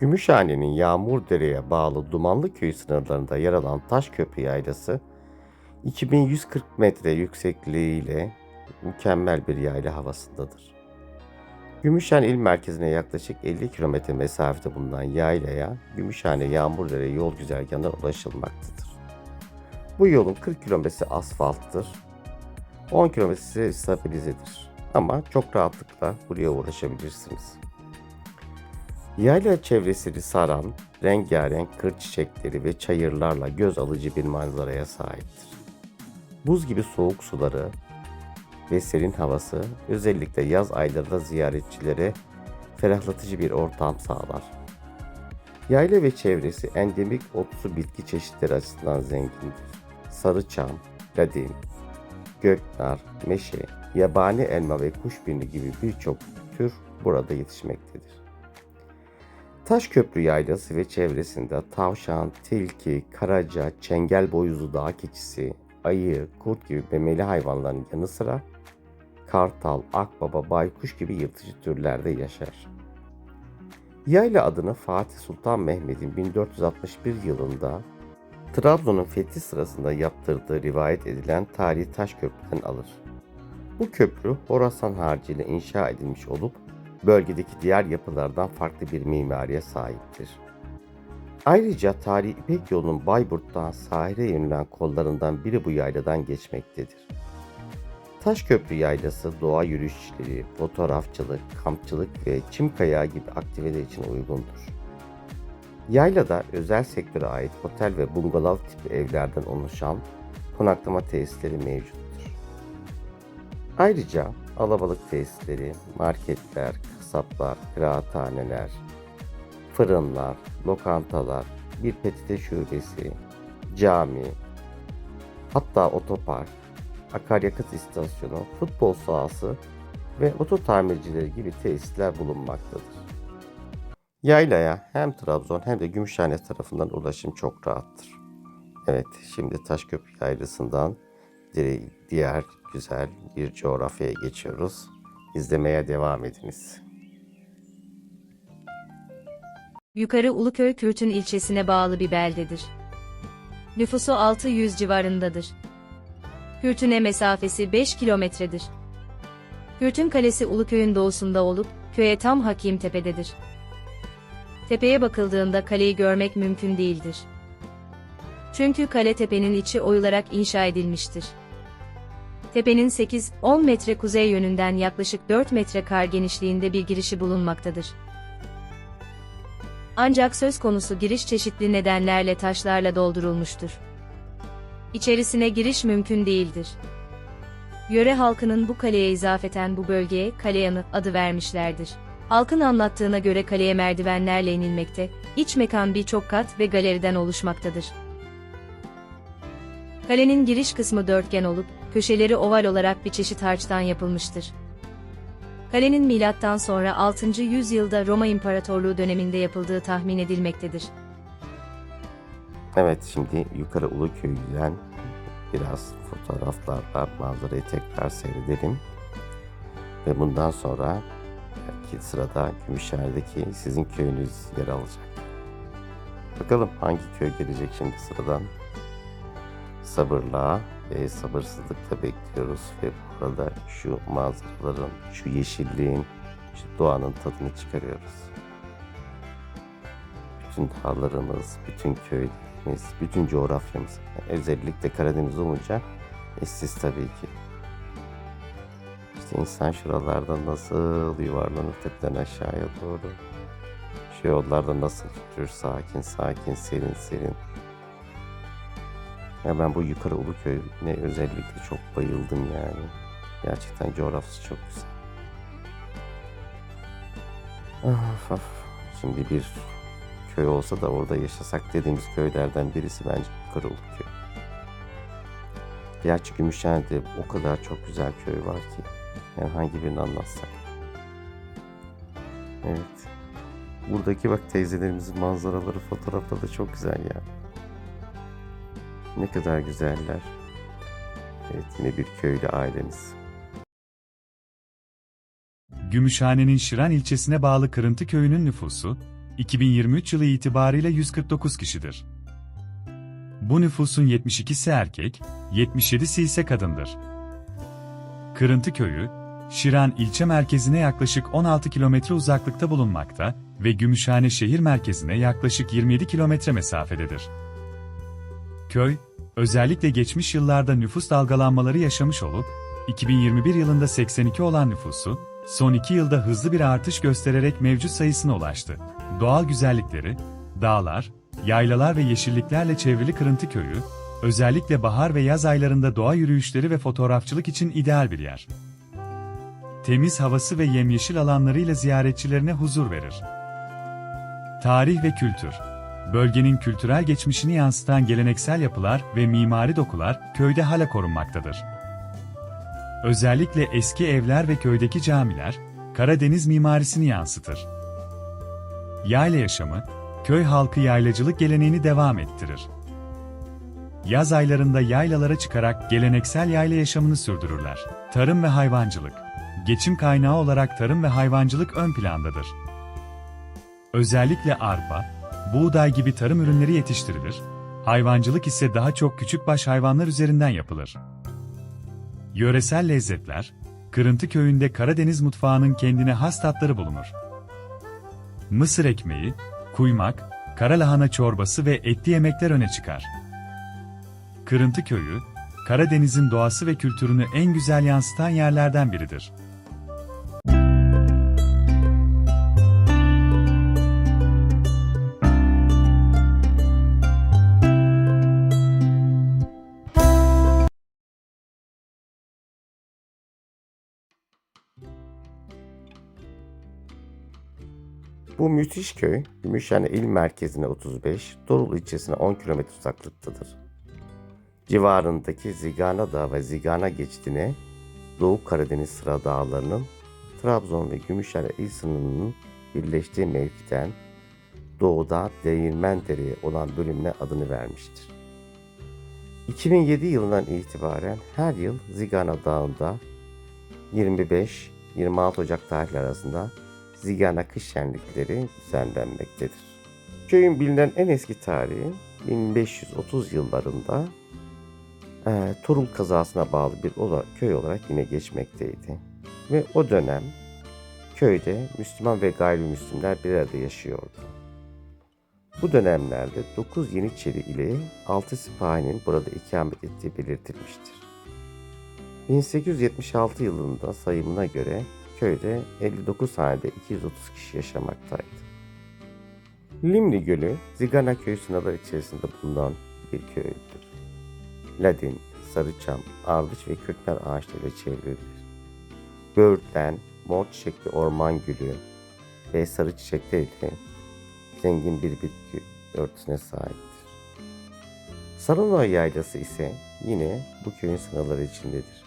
Gümüşhane'nin Yağmurdere'ye bağlı Dumanlı Köyü sınırlarında yer alan Taşköprü Yaylası, 2140 metre yüksekliğiyle mükemmel bir yayla havasındadır. Gümüşhane il merkezine yaklaşık 50 kilometre mesafede bulunan yaylaya Gümüşhane Yağmurdere yol güzergahından ulaşılmaktadır. Bu yolun 40 kilometresi asfalttır, 10 kilometresi stabilizedir. Ama çok rahatlıkla buraya ulaşabilirsiniz. Yayla çevresini saran rengarenk kır çiçekleri ve çayırlarla göz alıcı bir manzaraya sahiptir. Buz gibi soğuk suları ve serin havası özellikle yaz aylarında ziyaretçilere ferahlatıcı bir ortam sağlar. Yayla ve çevresi endemik otlu bitki çeşitleri açısından zengindir. Sarıçam, ladim, göknar, meşe, yabani elma ve kuşbirni gibi birçok tür burada yetişmektedir. Taşköprü Yaylası ve çevresinde tavşan, tilki, karaca, çengel boyuzlu dağ keçisi, ayı, kurt gibi memeli hayvanların yanı sıra kartal, akbaba, baykuş gibi yırtıcı türlerde yaşar. Yayla adını Fatih Sultan Mehmet'in 1461 yılında Trabzon'un fethi sırasında yaptırdığı rivayet edilen tarihi taş köprüden alır. Bu köprü Horasan harcıyla inşa edilmiş olup bölgedeki diğer yapılardan farklı bir mimariye sahiptir. Ayrıca tarihi İpek yolunun Bayburt'tan sahile yönelen kollarından biri bu yayladan geçmektedir. Taşköprü Yaylası doğa yürüyüşçüleri, fotoğrafçılık, kampçılık ve çim kayağı gibi aktiviteler için uygundur. Yaylada özel sektöre ait otel ve bungalov tipi evlerden oluşan konaklama tesisleri mevcuttur. Ayrıca alabalık tesisleri, marketler, kasaplar, kıraathaneler, fırınlar, lokantalar, bir petite şubesi, cami, hatta otopark, akaryakıt istasyonu, futbol sahası ve oto tamircileri gibi tesisler bulunmaktadır. Yaylaya hem Trabzon hem de Gümüşhane tarafından ulaşım çok rahattır. Evet, şimdi Taşköprü Yaylası'ndan diğer güzel bir coğrafyaya geçiyoruz. İzlemeye devam ediniz. Yukarı Uluköy Kürtün ilçesine bağlı bir beldedir. Nüfusu 600 civarındadır. Kürtün'e mesafesi 5 kilometredir. Kürtün Kalesi Uluköy'ün doğusunda olup, köye tam hakim tepededir. Tepeye bakıldığında kaleyi görmek mümkün değildir. Çünkü kale tepenin içi oyularak inşa edilmiştir. Tepenin 8-10 metre kuzey yönünden yaklaşık 4 metre kar genişliğinde bir girişi bulunmaktadır. Ancak söz konusu giriş çeşitli nedenlerle taşlarla doldurulmuştur. İçerisine giriş mümkün değildir. Yöre halkının bu kaleye izafeten bu bölgeye Kaleyanı adı vermişlerdir. Halkın anlattığına göre kaleye merdivenlerle inilmekte, iç mekan birçok kat ve galeriden oluşmaktadır. Kalenin giriş kısmı dörtgen olup, köşeleri oval olarak bir çeşit harçtan yapılmıştır. Kalenin milattan sonra 6. yüzyılda Roma İmparatorluğu döneminde yapıldığı tahmin edilmektedir. Evet, şimdi yukarı Uluköy'den biraz fotoğraflarla manzarayı tekrar seyredelim. Ve bundan sonra belki sırada Gümüşhane'deki sizin köyünüz yer alacak. Bakalım hangi köy gelecek şimdi sıradan? Sabırla ve sabırsızlıkla bekliyoruz ve burada şu manzaraların, şu yeşilliğin, şu doğanın tadını çıkarıyoruz. Bütün dağlarımız, bütün köylerimiz, bütün coğrafyamız, özellikle Karadeniz olunca eşsiz tabii ki. İşte insan şuralardan nasıl yuvarlanır tepeden aşağıya doğru. Şu yollarda nasıl yürür sakin sakin, serin serin. Ya ben bu yukarı Uluköy'üne özellikle çok bayıldım yani. Gerçekten coğrafyası çok güzel. Of, of. Şimdi bir köy olsa da orada yaşasak dediğimiz köylerden birisi bence yukarı Uluköy. Gerçi Gümüşhane'de o kadar çok güzel köy var ki. Yani hangi birini anlatsak. Evet. Buradaki bak teyzelerimizin manzaraları, fotoğrafları da çok güzel ya. Ne kadar güzeller. Evet yine bir köylü ailemiz. Gümüşhane'nin Şiran ilçesine bağlı Kırıntı köyünün nüfusu 2023 yılı itibariyle 149 kişidir. Bu nüfusun 72'si erkek, 77'si ise kadındır. Kırıntı köyü, Şiran ilçe merkezine yaklaşık 16 kilometre uzaklıkta bulunmakta ve Gümüşhane şehir merkezine yaklaşık 27 kilometre mesafededir. Köy, özellikle geçmiş yıllarda nüfus dalgalanmaları yaşamış olup, 2021 yılında 82 olan nüfusu, son 2 yılda hızlı bir artış göstererek mevcut sayısına ulaştı. Doğal güzellikleri, dağlar, yaylalar ve yeşilliklerle çevrili Kırıntı Köyü, özellikle bahar ve yaz aylarında doğa yürüyüşleri ve fotoğrafçılık için ideal bir yer. Temiz havası ve yemyeşil alanlarıyla ziyaretçilerine huzur verir. Tarih ve kültür Bölgenin kültürel geçmişini yansıtan geleneksel yapılar ve mimari dokular köyde hala korunmaktadır. Özellikle eski evler ve köydeki camiler, Karadeniz mimarisini yansıtır. Yayla yaşamı, köy halkı yaylacılık geleneğini devam ettirir. Yaz aylarında yaylalara çıkarak geleneksel yayla yaşamını sürdürürler. Tarım ve hayvancılık. Geçim kaynağı olarak tarım ve hayvancılık ön plandadır. Özellikle arpa, buğday gibi tarım ürünleri yetiştirilir, hayvancılık ise daha çok küçükbaş hayvanlar üzerinden yapılır. Yöresel lezzetler, Kırıntı köyünde Karadeniz mutfağının kendine has tatları bulunur. Mısır ekmeği, kuymak, kara lahana çorbası ve etli yemekler öne çıkar. Kırıntı köyü, Karadeniz'in doğası ve kültürünü en güzel yansıtan yerlerden biridir. Bu müthiş köy, Gümüşhane il merkezine 35, Dorul ilçesine 10 kilometre uzaklıktadır. Civarındaki Zigana Dağı ve Zigana geçidine Doğu Karadeniz sıra dağlarının Trabzon ve Gümüşhane il sınırının birleştiği mevkiden doğuda Değirmendere'ye olan bölümüne adını vermiştir. 2007 yılından itibaren her yıl Zigana Dağı'nda 25-26 Ocak tarihleri arasında Zigana kış şenlikleri düzenlenmektedir. Köyün bilinen en eski tarihi 1530 yıllarında e, Torul kazasına bağlı bir ola, köy olarak yine geçmekteydi. Ve o dönem köyde Müslüman ve gayrimüslimler bir arada yaşıyordu. Bu dönemlerde 9 Yeniçeri ile 6 sipahinin burada ikamet ettiği belirtilmiştir. 1876 yılında sayımına göre köyde 59 hanede 230 kişi yaşamaktaydı. Limni Gölü, Zigana köy sınırları içerisinde bulunan bir köydür. Ladin, sarıçam, ardıç ve kökler ağaçlarıyla çevrilidir. Böğürtlen, mor çiçekli orman gülü ve sarı çiçekler ile zengin bir bitki örtüsüne sahiptir. Sarınoy Yaylası ise yine bu köyün sınırları içindedir.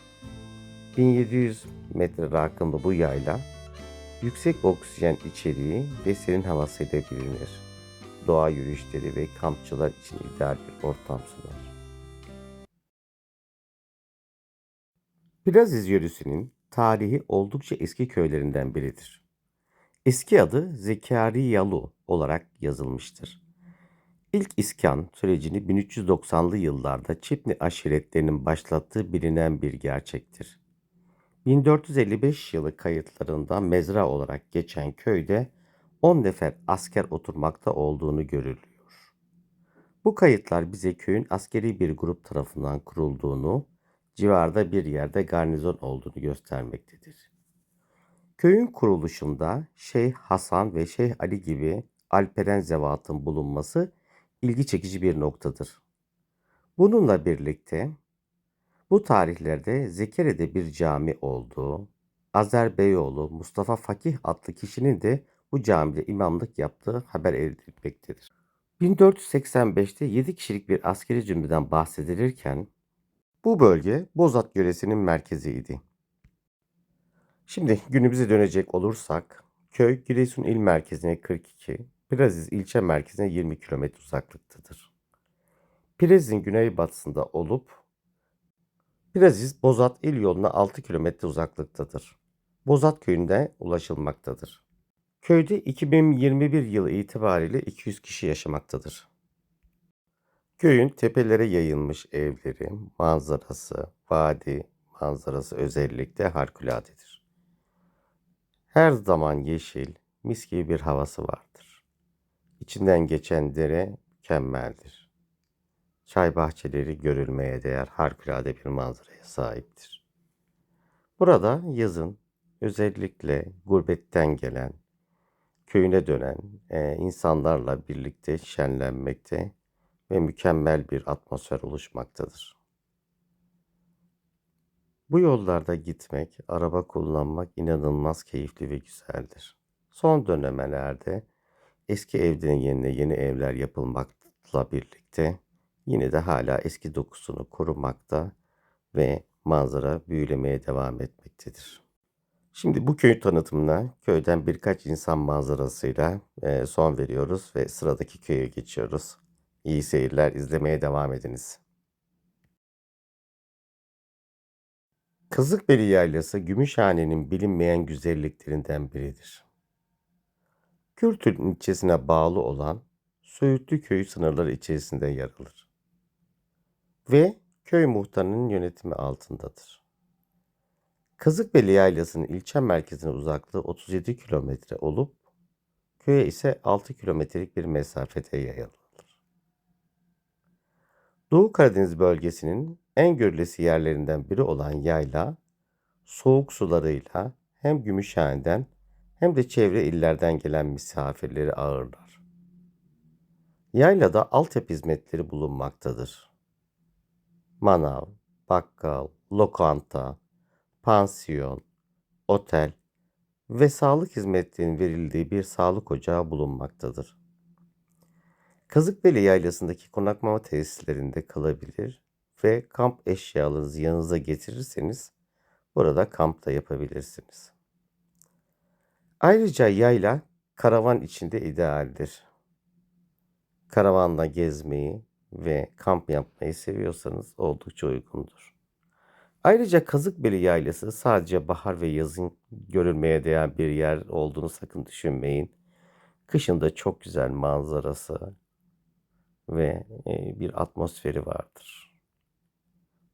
1700 metre rakımlı bu yayla, yüksek oksijen içeriği ve serin havasıyla bilinir. Doğa yürüyüşleri ve kampçılar için ideal bir ortam sunar. Piraziz yörüsünün tarihi oldukça eski köylerinden biridir. Eski adı Zekeriyalu olarak yazılmıştır. İlk iskan sürecini 1390'lı yıllarda Çipni aşiretlerinin başlattığı bilinen bir gerçektir. 1455 yılı kayıtlarında mezra olarak geçen köyde 10 nefer asker oturmakta olduğunu görülüyor. Bu kayıtlar bize köyün askeri bir grup tarafından kurulduğunu, civarda bir yerde garnizon olduğunu göstermektedir. Köyün kuruluşunda Şeyh Hasan ve Şeyh Ali gibi Alperen zevatın bulunması ilgi çekici bir noktadır. Bununla birlikte bu tarihlerde Zekeri'de bir cami olduğu, Azer Beyoğlu Mustafa Fakih adlı kişinin de bu camide imamlık yaptığı haber edilmektedir. 1485'te 7 kişilik bir askeri cümbeden bahsedilirken bu bölge Bozat yöresinin merkeziydi. Şimdi günümüze dönecek olursak köy Giresun il merkezine 42, Piraziz ilçe merkezine 20 kilometre uzaklıktadır. Piraziz'in güneybatısında olup Piraziz Bozat il yoluna 6 kilometre uzaklıktadır. Bozat köyünde ulaşılmaktadır. Köyde 2021 yılı itibariyle 200 kişi yaşamaktadır. Köyün tepelere yayılmış evleri, manzarası, vadi manzarası özellikle harikuladedir. Her zaman yeşil, mis gibi bir havası vardır. İçinden geçen dere mükemmeldir. Çay bahçeleri görülmeye değer harikulade bir manzaraya sahiptir. Burada yazın özellikle gurbetten gelen, köyüne dönen e, insanlarla birlikte şenlenmekte ve mükemmel bir atmosfer oluşmaktadır. Bu yollarda gitmek, araba kullanmak inanılmaz keyifli ve güzeldir. Son dönemlerde eski evlerin yerine yeni evler yapılmakla birlikte yine de hala eski dokusunu korumakta ve manzara büyülemeye devam etmektedir. Şimdi bu köy tanıtımına köyden birkaç insan manzarasıyla e, son veriyoruz ve sıradaki köye geçiyoruz. İyi seyirler, izlemeye devam ediniz. Kızıkbeli Yaylası Gümüşhane'nin bilinmeyen güzelliklerinden biridir. Kürtün ilçesine bağlı olan Söğütlü köyü sınırları içerisinde yer alır. Ve köy muhtarının yönetimi altındadır. Kızıkbeli Yaylası'nın ilçe merkezine uzaklığı 37 kilometre olup köye ise 6 kilometrelik bir mesafede yayılır. Doğu Karadeniz bölgesinin en görülesi yerlerinden biri olan yayla, soğuk sularıyla hem Gümüşhane'den hem de çevre illerden gelen misafirleri ağırlar. Yaylada altyapı hizmetleri bulunmaktadır. Manav, bakkal, lokanta, pansiyon, otel ve sağlık hizmetlerinin verildiği bir sağlık ocağı bulunmaktadır. Kazıkbeli Yaylası'ndaki konaklama tesislerinde kalabilir ve kamp eşyalarınızı yanınıza getirirseniz burada kamp da yapabilirsiniz. Ayrıca yayla karavan içinde idealdir. Karavanla gezmeyi ve kamp yapmayı seviyorsanız oldukça uygundur. Ayrıca Kazıkbeli Yaylası sadece bahar ve yazın görülmeye değer bir yer olduğunu sakın düşünmeyin. Kışın da çok güzel manzarası ve e, bir atmosferi vardır.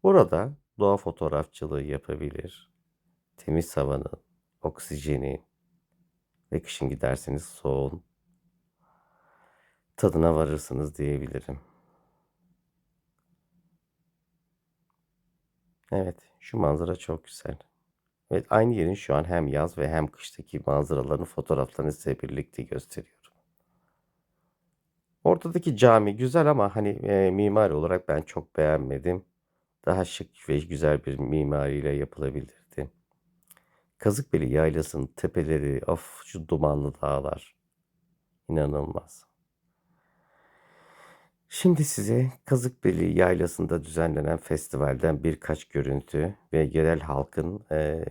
Burada doğa fotoğrafçılığı yapabilir. Temiz havanın, oksijeni ve kışın giderseniz soğuğun tadına varırsınız diyebilirim. Evet, şu manzara çok güzel. Evet, aynı yerin şu an hem yaz ve hem kıştaki manzaralarını fotoğraflarını size birlikte gösteriyorum. Ortadaki cami güzel ama hani e, mimari olarak ben çok beğenmedim. Daha şık ve güzel bir mimariyle yapılabilirdi. Kazıkbeli Yaylası'nın tepeleri, of şu dumanlı dağlar. İnanılmaz. Şimdi size Kazıkbeli Yaylası'nda düzenlenen festivalden birkaç görüntü ve yerel halkın e,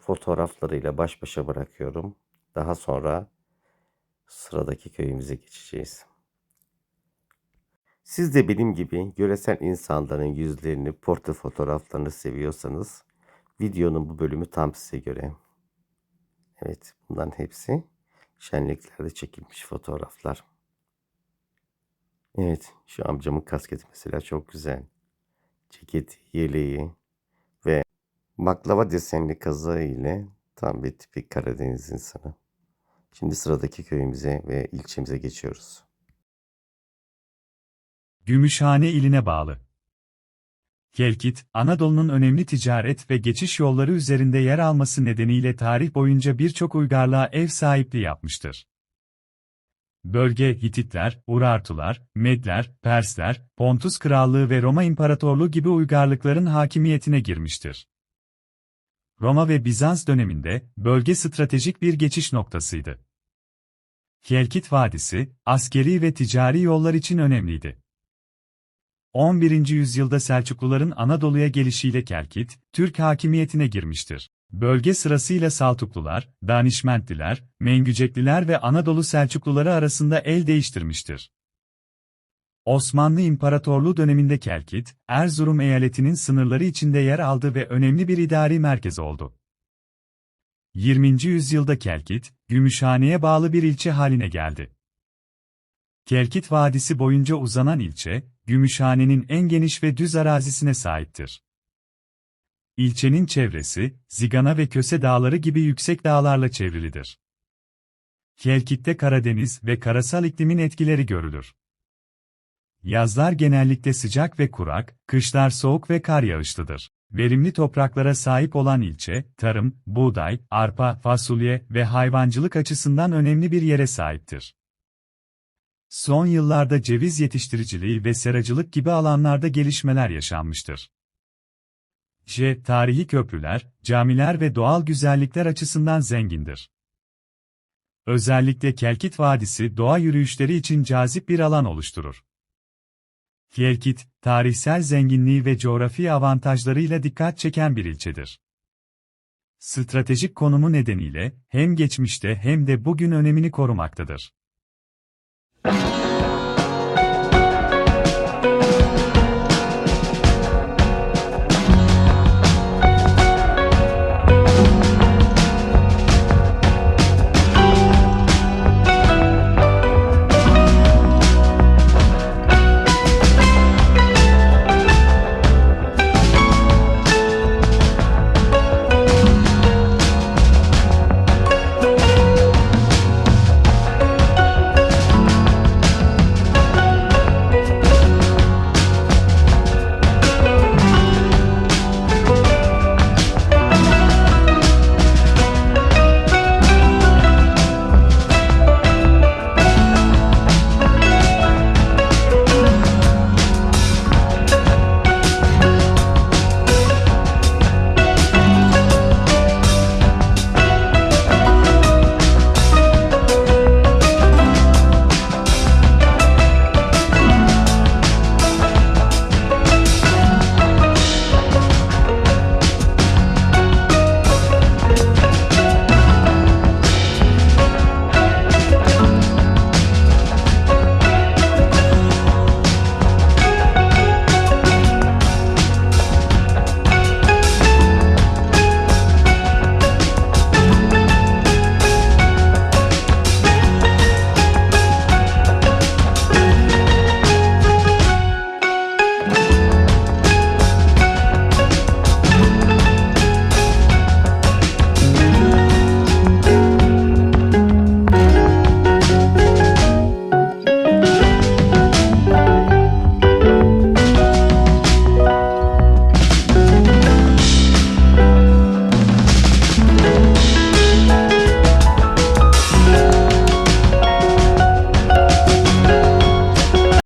fotoğraflarıyla baş başa bırakıyorum. Daha sonra sıradaki köyümüze geçeceğiz. Siz de benim gibi yöresel insanların yüzlerini, portre fotoğraflarını seviyorsanız videonun bu bölümü tam size göre. Evet, bunların hepsi şenliklerde çekilmiş fotoğraflar. Evet, şu amcamın kasketi mesela çok güzel. Ceketi, yeleği ve baklava desenli kazağı ile tam bir tipik Karadeniz insanı. Şimdi sıradaki köyümüze ve ilçemize geçiyoruz. Gümüşhane iline bağlı. Kelkit, Anadolu'nun önemli ticaret ve geçiş yolları üzerinde yer alması nedeniyle tarih boyunca birçok uygarlığa ev sahipliği yapmıştır. Bölge Hititler, Urartular, Medler, Persler, Pontus Krallığı ve Roma İmparatorluğu gibi uygarlıkların hakimiyetine girmiştir. Roma ve Bizans döneminde bölge stratejik bir geçiş noktasıydı. Kelkit Vadisi, askeri ve ticari yollar için önemliydi. 11. yüzyılda Selçukluların Anadolu'ya gelişiyle Kelkit, Türk hakimiyetine girmiştir. Bölge sırasıyla Saltuklular, Danişmentliler, Mengücekliler ve Anadolu Selçukluları arasında el değiştirmiştir. Osmanlı İmparatorluğu döneminde Kelkit, Erzurum eyaletinin sınırları içinde yer aldı ve önemli bir idari merkez oldu. 20. yüzyılda Kelkit, Gümüşhane'ye bağlı bir ilçe haline geldi. Kelkit Vadisi boyunca uzanan ilçe, Gümüşhane'nin en geniş ve düz arazisine sahiptir. İlçenin çevresi, Zigana ve Köse Dağları gibi yüksek dağlarla çevrilidir. Kelkit'te Karadeniz ve karasal iklimin etkileri görülür. Yazlar genellikle sıcak ve kurak, kışlar soğuk ve kar yağışlıdır. Verimli topraklara sahip olan ilçe, tarım, buğday, arpa, fasulye ve hayvancılık açısından önemli bir yere sahiptir. Son yıllarda ceviz yetiştiriciliği ve seracılık gibi alanlarda gelişmeler yaşanmıştır. J. Tarihi köprüler, camiler ve doğal güzellikler açısından zengindir. Özellikle Kelkit Vadisi doğa yürüyüşleri için cazip bir alan oluşturur. Kelkit, tarihsel zenginliği ve coğrafi avantajlarıyla dikkat çeken bir ilçedir. Stratejik konumu nedeniyle hem geçmişte hem de bugün önemini korumaktadır. you